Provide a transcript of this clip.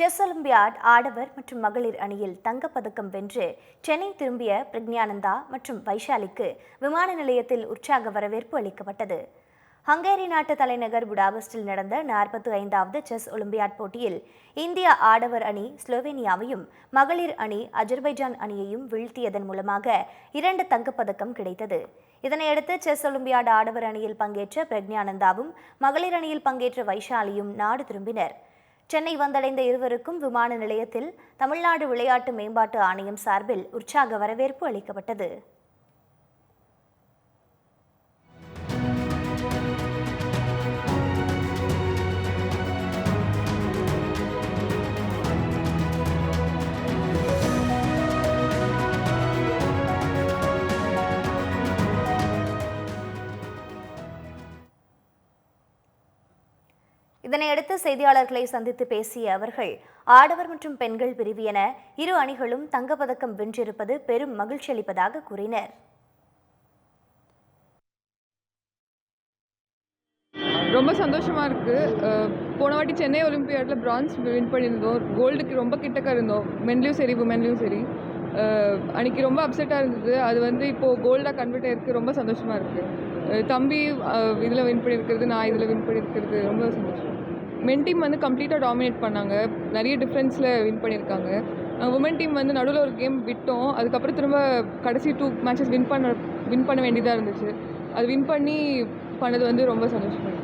Chess olympiad ஆடவர் மற்றும் மகளிர் அணியில் தங்கப்பதக்கம் வென்று சென்னை திரும்பிய பிரக்ஞானந்தா மற்றும் வைஷாலிக்கு விமான நிலையத்தில் உற்சாக வரவேற்பு அளிக்கப்பட்டது. ஹங்கேரி நாட்டு தலைநகர் புடாபஸ்டில் நடந்த நாற்பத்தி ஐந்தாவது செஸ் ஒலிம்பியாட் போட்டியில் இந்திய ஆடவர் அணி ஸ்லோவேனியாவையும் மகளிர் அணி அஜர்பைஜான் அணியையும் வீழ்த்தியதன் மூலமாக இரண்டு தங்கப்பதக்கம் கிடைத்தது. இதனையடுத்து செஸ் ஒலிம்பியாட் ஆடவர் அணியில் பங்கேற்ற பிரக்ஞானந்தாவும் மகளிர் அணியில் பங்கேற்ற வைஷாலியும் நாடு திரும்பினர். சென்னை வந்தடைந்த இருவருக்கும் விமான நிலையத்தில் தமிழ்நாடு விளையாட்டு மேம்பாட்டு ஆணையம் சார்பில் உற்சாக வரவேற்பு அளிக்கப்பட்டது. இதனையடுத்து செய்தியாளர்களை சந்தித்து பேசிய அவர்கள் ஆடவர் மற்றும் பெண்கள் பிரிவு என இரு அணிகளும் தங்கப்பதக்கம் வென்றிருப்பது பெரும் மகிழ்ச்சி அளிப்பதாக கூறினர். ரொம்ப சந்தோஷமாக இருக்குது போன வாட்டி சென்னை ஒலிம்பியாடில் பிரான்ஸ் வின் பண்ணியிருந்தோம். கோல்டுக்கு ரொம்ப கிட்டக்க இருந்தோம். மென்லேயும் சரி உமென்லேயும் சரி. அன்றைக்கி ரொம்ப அப்செட்டாக இருந்தது. அது வந்து இப்போது கோல்டாக கன்வெர்ட் ஆகிருக்கு ரொம்ப சந்தோஷமாக இருக்குது தம்பி இதில் வின் பண்ணியிருக்கிறது நான் இதில் வின் பண்ணியிருக்கிறது ரொம்ப சந்தோஷம். மென் டீம் வந்து கம்ப்ளீட்டாக டாமினேட் பண்ணாங்க. நிறைய டிஃப்ரென்ஸில் வின் பண்ணியிருக்காங்க. உமன் டீம் வந்து நடுவில் ஒரு கேம் விட்டோம். அதுக்கப்புறம் திரும்ப கடைசி டூ மேட்சஸ் வின் பண்ண வின் பண்ண வேண்டியதாக இருந்துச்சு. அது வின் பண்ணி பண்ணது வந்து ரொம்ப சந்தோஷமாக